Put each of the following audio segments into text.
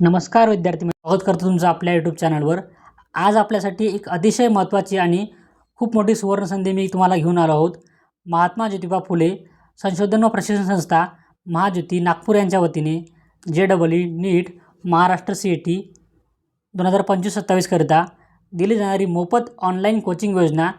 नमस्कार विद्यार्थी स्वागत करतो तुमचं आपल्या यूट्यूब चॅनलवर आज आपल्यासाठी एक अतिशय महत्त्वाची आणि खूप मोठी सुवर्णसंधी मी तुम्हाला घेऊन आलो आहोत. महात्मा ज्योतिबा फुले संशोधन व प्रशिक्षण संस्था महाज्योती नागपूर यांच्या वतीने J double E NEET Maharashtra C E T दोन हजार पंचवीस सत्तावीसकरिता दिली जाणारी मोफत ऑनलाईन कोचिंग योजना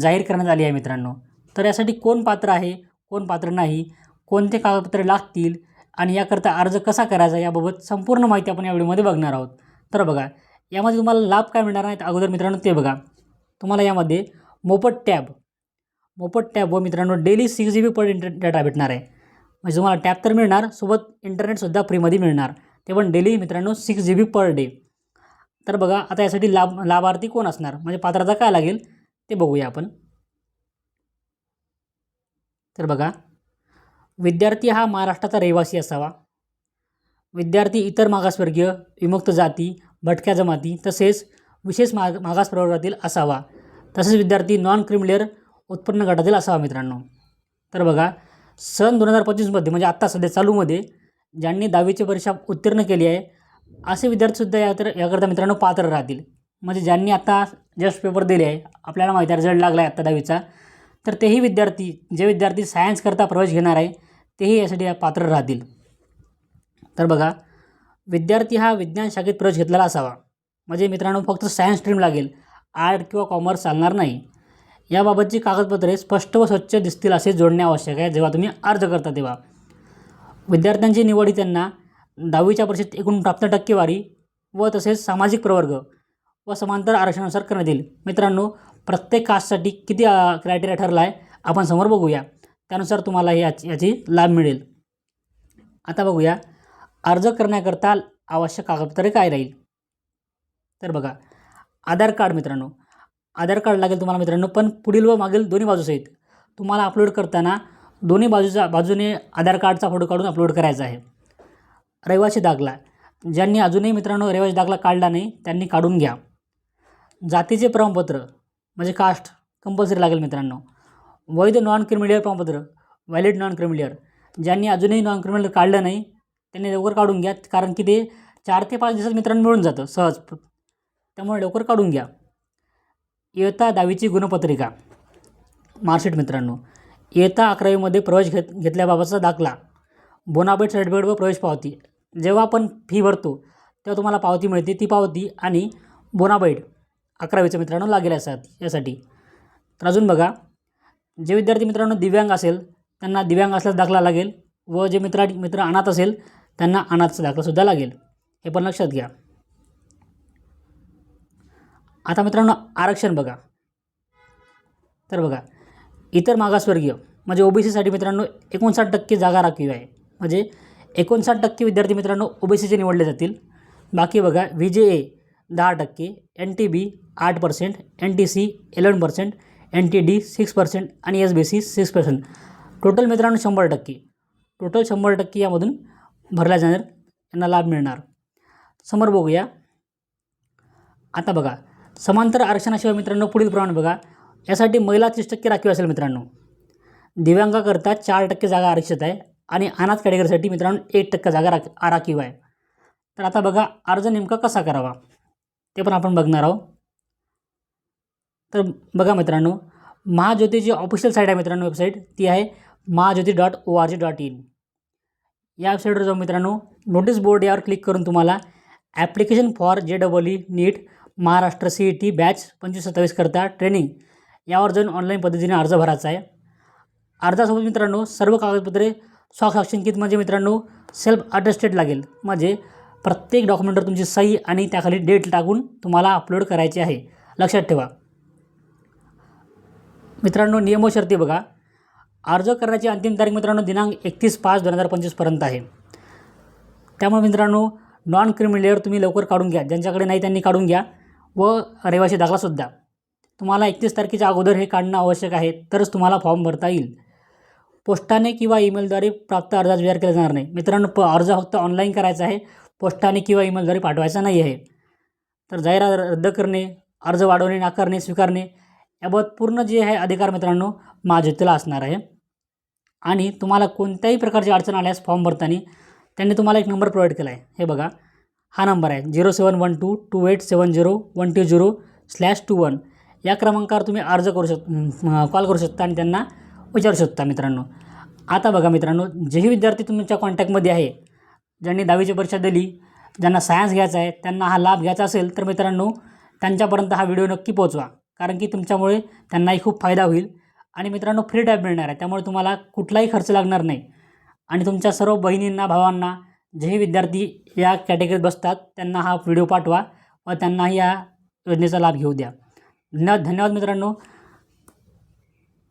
जाहीर करण्यात आली आहे मित्रांनो. तर यासाठी कोण पात्र आहे कोण पात्र नाही कोणते कागदपत्रे लागतील आणि याकरता अर्ज कसा करायचा याबाबत संपूर्ण माहिती आपण या व्हिडिओमध्ये बघणार आहोत. तर बघा यामध्ये तुम्हाला लाभ काय मिळणार नाहीत अगोदर मित्रांनो ते बघा. तुम्हाला यामध्ये मोफत टॅब मोफत टॅब व मित्रांनो daily six G B per inter data भेटणार आहे. म्हणजे तुम्हाला टॅब तर मिळणार सोबत इंटरनेटसुद्धा फ्रीमध्ये मिळणार. ते पण डेली मित्रांनो six G B per day. तर बघा आता यासाठी लाभ लाभार्थी कोण असणार? म्हणजे पात्रता काय लागेल ते बघूया आपण. तर बघा विद्यार्थी हा महाराष्ट्राचा रहिवासी असावा. विद्यार्थी इतर मागासवर्गीय विमुक्त जाती भटक्या जमाती तसेच विशेष माग मागास प्रवर्गातील असावा. तसेच विद्यार्थी नॉन क्रिमिलियर उत्पन्न गटातील असावा मित्रांनो. तर बघा सन दोन हजार पंचवीसमध्ये म्हणजे आत्ता सध्या चालूमध्ये ज्यांनी दहावीची परीक्षा उत्तीर्ण केली आहे असे विद्यार्थीसुद्धा या तर याकरता मित्रांनो पात्र राहतील. म्हणजे ज्यांनी आता जस्ट पेपर दिले आहे आपल्याला माहिती आहे रिझल्ट लागला आहे आत्ता दहावीचा. तर तेही विद्यार्थी जे विद्यार्थी सायन्सकरता प्रवेश घेणार आहे तेही यासाठी पात्र राहतील. तर बघा विद्यार्थी हा विज्ञान शाखेत प्रवेश घेतलेला असावा. म्हणजे मित्रांनो फक्त सायन्स स्ट्रीम लागेल. आर्ट किंवा कॉमर्स चालणार नाही. याबाबतची कागदपत्रे स्पष्ट व स्वच्छ दिसतील असे जोडणे आवश्यक आहे जेव्हा तुम्ही अर्ज करता तेव्हा. विद्यार्थ्यांची निवड ही त्यांना दहावीच्या परीक्षेत एकूण प्राप्त टक्केवारी व तसेच सामाजिक प्रवर्ग व समांतर आरक्षणानुसार करण्यात येईल. मित्रांनो प्रत्येक कास्टसाठी किती क्रायटेरिया ठरला आहे आपण समोर बघूया. त्यानुसार तुम्हाला याची याची लाभ मिळेल. आता बघूया. अर्ज करण्याकरता आवश्यक कागदपत्रे काय राहील? तर बघा. आधार कार्ड मित्रांनो. आधार कार्ड लागेल तुम्हाला मित्रांनो पण पुढील व मागील दोन्ही बाजूसहित तुम्हाला अपलोड करताना दोन्ही बाजूचा बाजूने आधार कार्डचा फोटो काढून अपलोड करायचा आहे. रहिवासी दाखला. ज्यांनी अजूनही मित्रांनो रहिवासी दाखला काढला नाही त्यांनी काढून घ्या. जातीचे प्रमाणपत्र म्हणजे कास्ट कंपल्सरी लागेल मित्रांनो. वैध नॉन क्रिमिलियर प्रमाणपत्र व्हॅलिड नॉन क्रिमिलियर ज्यांनी अजूनही नॉन क्रिमिनल काढलं नाही त्यांनी लवकर काढून घ्या. कारण की ते चार ते पाच दिवसात मित्रांनो मिळून जातं सहज. त्यामुळे लवकर काढून घ्या. इयत्ता दहावीची गुणपत्रिका. मार्कशीट मित्रांनो. इयत्ता अकरावीमध्ये प्रवेश घेत घेतल्याबाबतचा दाखला. बोनाबेट सर्टिफिकेट व प्रवेश पावती. जेव्हा आपण फी भरतो तेव्हा तुम्हाला पावती मिळते. ती पावती आणि बोनाबाईट अकरावीचं मित्रांनो लागेल यासाठी यासाठी. तर अजून बघा. जे विद्यार्थी मित्रांनो दिव्यांग असेल त्यांना दिव्यांग असल्यास दाखला लागेल. व जे मित्र मित्र अनाथ असेल त्यांना अनाथचा दाखलासुद्धा लागेल. हे पण लक्षात घ्या. आता मित्रांनो आरक्षण बघा. तर बघा इतर मागासवर्गीय म्हणजे ओ बी सीसाठी मित्रांनो एकोणसाठ टक्के जागा राखीव आहे. म्हणजे एकोणसाठ टक्के विद्यार्थी मित्रांनो ओ बी सीचे निवडले जातील. बाकी बघा व्ही जे ए दहा टक्के एन टी बी आठ percent N T C eleven percent N T D six percent आणि S B C six percent total मित्रांनो शंभर टक्के. टोटल शंभर टक्के यामधून भरल्या जाणार यांना लाभ मिळणार. समोर बघूया. आता बघा समांतर आरक्षणाशिवाय मित्रांनो पुढील प्रमाण बघा. यासाठी महिला तीस टक्के राखीव असेल मित्रांनो. दिव्यांगाकरता चार टक्के जागा आरक्षित आहे आणि अनाथ कॅटेगरीसाठी मित्रांनो एक टक्के जागा राख राखीव आहे. तर आता बघा अर्ज नेमका कसा करावा? ते पण आपण बघणार आहोत. तर बघा मित्रांनो महाज्योतीची ऑफिशियल साईट आहे मित्रांनो वेबसाईट ती आहे Mahajyoti dot O R G dot in या वेबसाईटवर जाऊन मित्रांनो नोटीस बोर्ड यावर क्लिक करून तुम्हाला application for J double E NEET Maharashtra C E T batch पंचवीस सत्तावीस करता ट्रेनिंग यावर जाऊन ऑनलाईन पद्धतीने अर्ज भरायचा आहे. अर्जासोबत मित्रांनो सर्व कागदपत्रे स्वाक्षांकित म्हणजे मित्रांनो सेल्फ अटेस्टेड लागेल. म्हणजे प्रत्येक डॉक्युमेंटवर तुमची सही आणि त्याखाली डेट टाकून तुम्हाला अपलोड करायची आहे. लक्षात ठेवा. मित्रांनो नियम व शर्ती बघा. अर्ज करण्याची अंतिम तारीख मित्रांनो दिनांक एकतीस पाच दोन हजार पंचवीसपर्यंत आहे. त्यामुळे मित्रांनो नॉन क्रिमिलियर तुम्ही लवकर काढून घ्या. ज्यांच्याकडे नाही त्यांनी काढून घ्या. व रहिवासी दाखलासुद्धा तुम्हाला एकतीस तारखेच्या अगोदर हे काढणं आवश्यक आहे तरच तुम्हाला फॉर्म भरता येईल. पोस्टाने किंवा ईमेलद्वारे प्राप्त अर्जाचा विचार केला जाणार नाही. मित्रांनो प अर्ज फक्त ऑनलाईन करायचा आहे. पोस्टाने किंवा ईमेलद्वारे पाठवायचा नाही आहे तर जाहिरात रद्द करणे अर्ज वाढवणे नाकारणे स्वीकारणे याबाबत पूर्ण जे आहे अधिकार मित्रांनो महाज्योतीला असणार आहे. आणि तुम्हाला कोणत्याही प्रकारची अडचण आल्यास फॉर्म भरताना त्यांनी तुम्हाला एक नंबर प्रोव्हाइड केला आहे हे बघा. हा नंबर आहे zero seven one two two eight seven zero one two zero slash two one या क्रमांकावर तुम्ही अर्ज करू शक कॉल करू शकता आणि त्यांना विचारू शकता मित्रांनो. आता बघा मित्रांनो जेही विद्यार्थी तुमच्या कॉन्टॅक्टमध्ये आहे ज्यांनी दहावीची परीक्षा दिली ज्यांना सायन्स घ्यायचा आहे त्यांना हा लाभ घ्यायचा असेल तर मित्रांनो त्यांच्यापर्यंत हा व्हिडिओ नक्की पोहोचवा. कारण की तुमच्यामुळे त्यांनाही खूप फायदा होईल. आणि मित्रांनो फ्री टॅब मिळणार आहे. त्यामुळे तुम्हाला कुठलाही खर्च लागणार नाही. आणि तुमच्या सर्व बहिणींना भावांना जेही विद्यार्थी या कॅटेगरीत बसतात त्यांना हा व्हिडिओ पाठवा व त्यांनाही या योजनेचा लाभ घेऊ द्या. धन्यवाद धन्यवाद मित्रांनो.